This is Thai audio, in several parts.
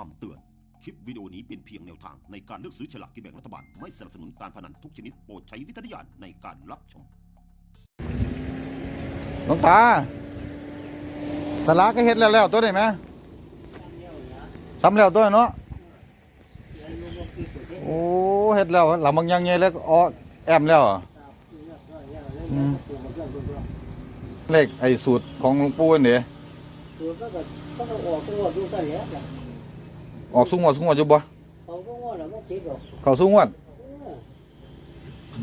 คำเตือน คลิปวิดีโอนี้เป็นเพียงแนวทางในการเลือกซื้อฉลากกินแบ่งรัฐบาล ไม่สนับสนุนการพนันทุกชนิดโปรดใช้วิจารณญาณในการรับชม หลวงตา สลากก็เฮ็ดแล้วแล้วตัวได้ไหมทำแล้วตัวเนาะ โอ้เฮ็ดแล้วหลังบางอยังไงแล้วก็อ๋อแอมแล้วเหรออืมเลขไอ้สูตรของหลวงปู่นี่คือก็ก็ก็ต้องออกตัวดูกันแล้วล่ะ ออกสูงวดสูงวดอยู่บ่เขาก็งอแล้วมันเจ็บหรอกเข้าสูงวดเอ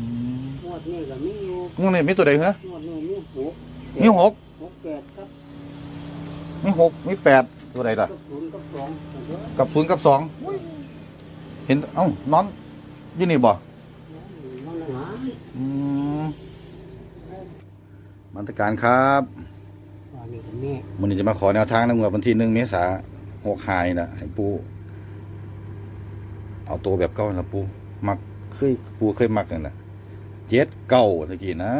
องวดนี่ก็มีอยู่งวดนี้มีตัวใดเหรองวดนี่มีหกมีหกหกแปดครับมีหกมีแปดตัวใดล่ะ กับศูนย์กับสองเห็นไหมกับศูนย์กับสองเห็นเอ้านอนอยู่นี่บ่มันหาอืมมาตรการครับอันนี้ก็มีมันนี้จะมาขอแนวทางในงวดวันที่หนึ่งเมษาหกหายนะให้ปู เอาตัวแบบเก่านะปูมักเคยปูเคยมักกันนะเจ็ดเก้าตะกี้นะ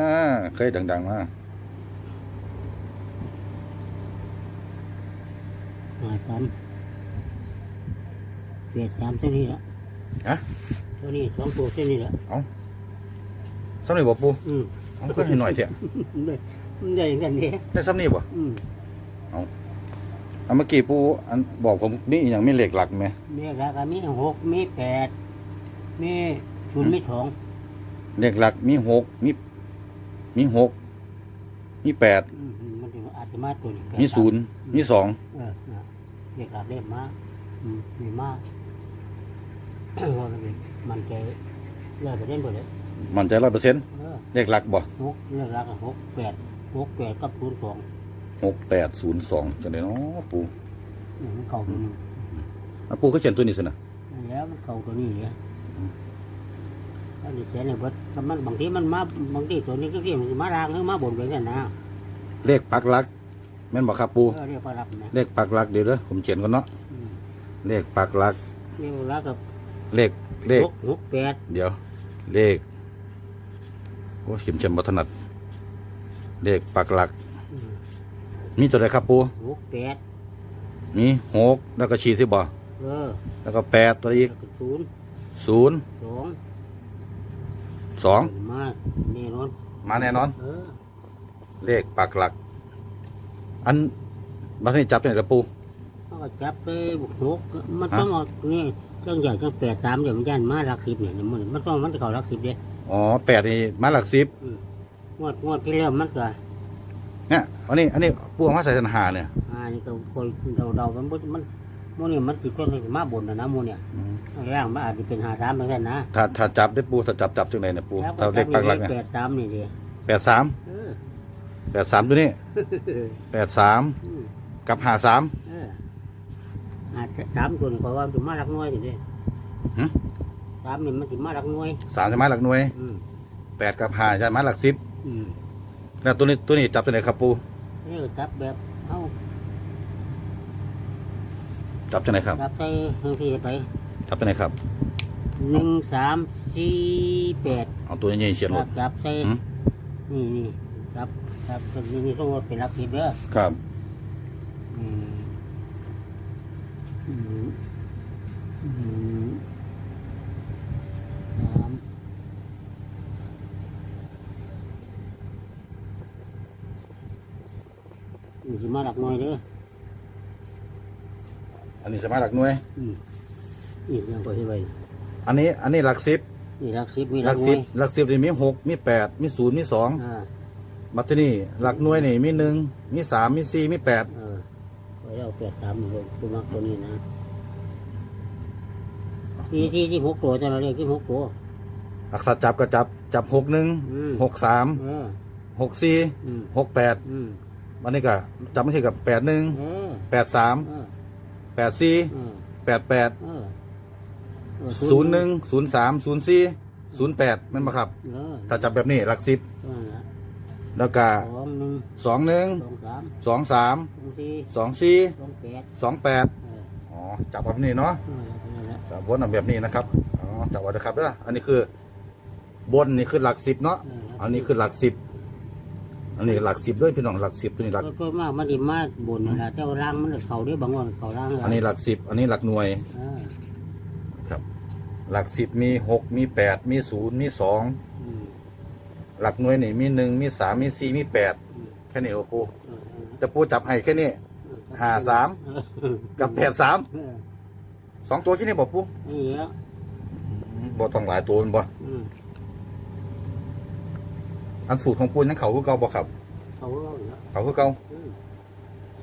เคยดังๆมาหาสามเศษสามเท่านี้ละฮะเท่านี้สองตัวเท่านี้ละซ้ำนี่บ่ปูอืมเอาก็ให้หน่อยเถอะมันได้มันได้อย่างนั้นเด้ได้ซ้ำนี่บ่อืมเอา เมื่อกี้ปูอันบอกผมนี่อหย่างมีเหล็กหลักไหมมีอะไรก็มีหกมีแปดมีศูนย์มีสองเหล็กหลักมีหกมีมีหกมีแปดอืมมันถึงอาจจะมาตัวนี้แปดมีศูนย์มีสองเออนะเรียกหลักเล่มมากอืมมีมากว่ามันเป็นมันใจเลิกไปเล่นไปเลยมันใจร้อยเปอร์เซ็นต์เออเหล็กหลักบ่หกเลิกหลักอะหกแปดหกแปดกับศูนย์สอง หกแปดศูนย์สองจังไดเนาะปูอืมมันเข่าตัวนี้อะปูก็เขียนตัวนี้สินะแล้วมันเข่าตัวนี้เนี่ยอันนี้เจ๊เนี่ยเบิดแต่มันบางทีมันมาบางทีตัวนี้ก็ที่มันมาลางหรือมาบนไปกันนะเลขปักหลักแม่นบอกครับปูเออเรียกว่ารับนะเลขปักหลักเดี๋ยวเด้อผมเขียนก่อนเนาะอืมเลขปักหลัก เรียกว่ารักกับเลขเลข หกหกแปดเดี๋ยว เลขโอ้เขียนเขียนบัถนัด เลขปักหลักอื มมีตัวใดครับปูหกแปดมีหกแล้วก็ชีที่บ่เออแล้วก็แปดตัวอีกแล้วก็ศูนย์ศูนย์สองสองมาแน่นอนมาแน่นอน เออเลขปักหลัก อันบัตรนี้จับยังไงครับปูเขาก็จับไปบุกหกมันต้องเอานี่จังใหญ่จังแปดสามเดี๋ยวมันยันมาหลักสิบเนี่ยมันมันต้องมันจะเข้าหลักสิบเด้อ๋อแปดนี่มาหลักสิบงวดงวดที่แล้วมันก็ เนี่ยอันนี้อันนี้ปูเอามาใส่สันหาเนี่ยอ่านี่ก็คอยเดาเดาๆมันบ่มันโมเนี่ยมันติดต้นมาบนนะนะโมเนี่ยอืมร่างมันอาจจะเป็นหาสามเหมือนกันนะถ้าถ้าจับได้ปูถ้าจับจับจังไหนเนี่ยปูแล้วถ้าเลขปักหลักเนี่ยแปดสามนี่เดีแปดสามเออแปดสามตัวนี้แปดสามอืมกับหาสาม เอออาจจะสามตัวนี่เพราะว่ามันจะมาหลักหน่วยนี่เด้หึ สามนี่มันจะมาหลักหน่วยสามจะมาหลักหน่วยอืมแปดกับหาจะมาหลักสิบอืม แล้วตัวนี้ตัวนี้จับตัวไหนครับปูนี่ก็จับแบบเอาจับตัวไหนครับ จับไปทางที่ไปจับตัวไหนครับหนึ่งสามสี่แปดเอาตัวนี้เขียนรจัถบจับใส่หืมนี่นี่จับจับตัวนี้นี่ต้องว่าเป็นหลักสิบเด้อครับอืมอืมอืมสามนี่ สิมาหลักหน่อยเด้ออันนี้จะมาหลักหน่วย อืมนี่ยังก็ให้ไว้อันนี้ อันนี้หลักสิบนี่หลักสิบมีหหลัลักกหสิน่บวยหลักสิบนี่มีหกมีแปดมีศูนย์มีสองอ่ามาที่นี่หลักหน่วยนี่มีหนึ่งมีสามมีสี่มีแปดเออไว้เอาแปดสามนี่ตัวมักตัวนี้นะสี่สี่ที่หกตัวจะเราเรียกที่หกตัว อักษรจับก็จับจับหกหนึ่งอืม หกสามเออหกสี่อืมหกแปดอืม วันนี้ก็จับไม่ใช่กับแปดหนึ่งเออแปดสามเออแปดสี่เออแปดแปดเออเออศูนย์หนึ่งศูนย์สามศูนย์สี่ศูนย์แปดมันมาครับเออถ้าจับแบบนี้หลักสิบนั่นล่ะแล้วก็สองหนึ่งสองหนึ่งสองสามสองสามสองสี่สองสี่สองแปดสองแปดเอออ๋อจับแบบนี้เนาะ เออนั่นแหละจับบนแบบนี้นะครับ อ๋อจับไว้นะครับเด้ออันนี้คือ บนนี่คือหลักสิบเนาะ เอออันนี้คือหลักสิบ อันนี้หลักสิบด้วยพี่น้องหลักสิบตัวนี้หลักก็มากมันดิมาบนนะแต่ว่าล่างมันเขาได้บางวันเขาล่างอันนี้หลักสิบอันนี้หลักหน่วยเออครับ หลักสิบมีหกมีแปดมีศูนย์มีสองอืมหลักหน่วยนี่มีหนึ่งมีสามมีสี่มีแปดอืมแค่นี้โอ้ปูเออเออแต่ปูจับให้แค่นี้ห้าสามเออกับแปดสามเออสองตัวแค่นี้บอกปูนี่แล้วบ่ต้องหลายตัวแม่นบ่ อืมอันสูตรของปูยังเขาคือเก่าบ่ครับ เขาเอาอยู่แล้วเขาคือเก่าอืม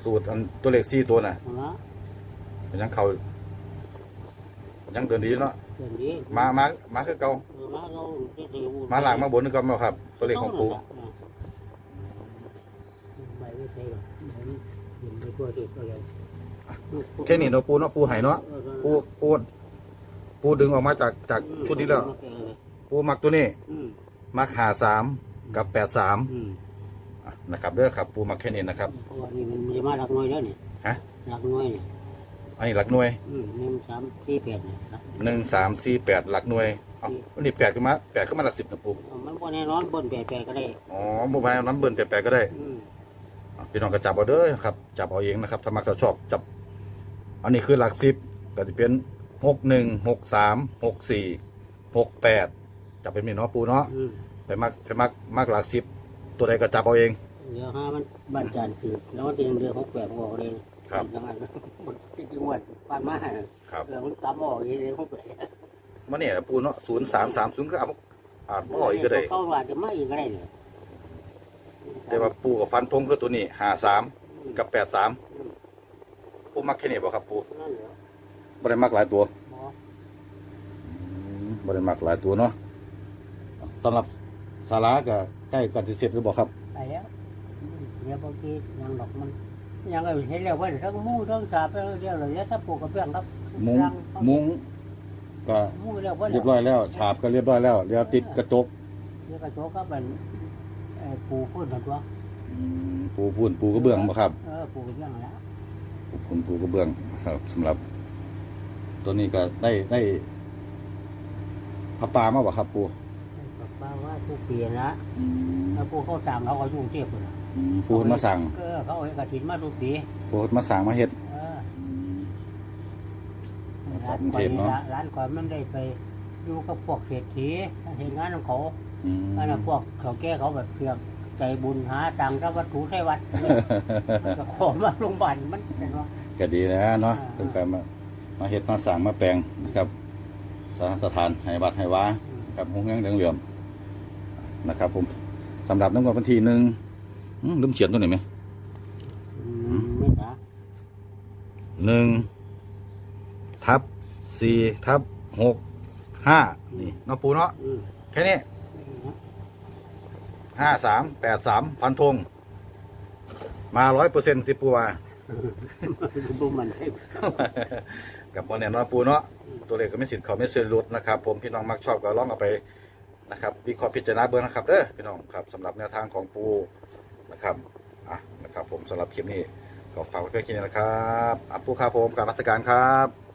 สูตรอันตัวเลขสี่ตัวน่ะเอาละยังเขายังเดินดีเนาะเดี๋ยวนี้มามามาคือเก่าเออมาเราจะเดี๋ยวมาหลังมาบนนึกก่อนบ่ครับ ตัวเลขของปูใบไม่ใช่หรอกใบเห็นไปทั่วที่ก็เลยแค่นี้เนาะปูเนาะปูให้เนาะปูปูปูดึงออกมาจากจากชุดนี้แล้ว ปูมักตัวนี้ อืม มักหาสาม กับแปดสามอืมนะครับเด้อครับปูมักแค่นี้นะครับ เพราะว่านี่มันจะมาหลักหน่วยแล้วนี่ฮะ หลักหน่วยนี่อันนี้หลักหน่วยอืมหนึ่งสามสี่แปดนี่ครับหนึ่งสามสี่แปดหลักหน่วยเอ้าอันนี้แปดขึ้นมาแปดขึ้นมาหลักสิบนะปูเอามันบ่แน่นอนบนแปดแปดก็ได้อ๋อโมบายน้ำเบิ่นแปดๆก็ได้ อืมอะพี่น้องก็จับเอาเด้อครับ จับเอาเองนะครับถ้ามักเราชอบจับ อันนี้คือหลักสิบก็จะเป็นหกหนึ่งหกสามหกสี่หกแปดจับเป็นมีเนาะปูเนาะอืม ไปมักไปมักมักหลักสิบตัวใดก็จับเอาเอง เดี๋ยวห้ามันบ้านจานคือแล้วมันเป็นเดือนหกแปดบอกเลยครับยังไงมันจริงๆวันปานมาครับเออมันกำออกอย่างนี้หกแปดมันเนี่ยปูเนาะศูนย์สามสามศูนย์ก็เอาอ่านบ่ออีกก็ได้เข้าว่าจะไม่อีกก็ได้เนี่ยแต่ว่าปูกับฟันธงคือตัวนี้หาสามกับแปดสามปูมักแค่นี้บ่ครับปูนั่นเหรอบ่ได้มักหลายตัวหมอบ่ได้มักหลายตัวเนาะสำหรับ สาระก็ใกล้กันที่เสร็จหรือบ่ครับ ไปแล้วเดี๋ยวบางทียังดอกมันยังเออเห็นแล้วว่าทั้งมู่ทั้งสาบเรียกเลยถ้าปลูกกระเบื้องครับมุ้งมุ้งก็มู่เรียกว่าเรียบร้อยแล้วฉาบก็เรียบร้อยแล้วเดี๋ยวติดกระจกเรียกกระโจกก็เป็นเอ่อปูพื้นตัวอืมปูพื้นปูกระเบื้องบ่ครับ เออปูกระเบื้องแล้วปูพื้นปูกระเบื้องครับสำหรับ ตัวนี้ก็ได้ได้พระปลามาบ่ครับปู บอกว่าว่าทุกปีนะอืมแล้วปูเขาสั่งเขาก็ยุ่งเทียบเลยอืมปูเพิ่นมาสั่งเออเขาเอาให้กระถินมาทุกปีปูเพิ่นมาสั่งมาเฮ็ด เอออืมร้านกรุงข่อเทยพเนอะร้านข่อยมันได้ไปอยู่กับพวกเศรษฐีเห็นงานของเขาอืมอันนั้นพวกเขาแก้เขาแบบเพียงใจบุญหาตังค์รับวัตถุใช้วัดมันก็ขอมาโรงพยาบาลมันเป็นว่า ก็ดีนะเนาะอ่าเป็นการมามาเฮ็ดมาสั่งมาแปลงนะครับสถานสถานให้วัดให้วา ครับหงเงเหลือมๆ นะครับ ผมสำหรับน้ำงวดวันที่หนึ่งอืมลืมเขียนตัวไหนอยไหมอืมไม่นะหนึ่งทับสี่ทับหกห้านี่เนาะปูเนาะอืมแค่นี้ห้าสามแปดสามพันธงมาร้อยเปอร์เซ็นต์ที่ปูว่า บุมันใช่ กับวันเนี่ยเนาะปูเนาะตัวเลขก็ไม่สิทธิ์เขาไม่เสื่อมลดนะครับ ผมพี่น้องมักชอบก็ลองเอาไป นะครับวิเคราะห์พิจารณาเบื้องนะครับเด้อพี่น้องครับสำหรับแนวทางของปูนะครับอะนะครับผมสำหรับคลิปนี้ก็ฝากไว้เพื่อนๆนะครับอะปูครับผมการรัชการครับ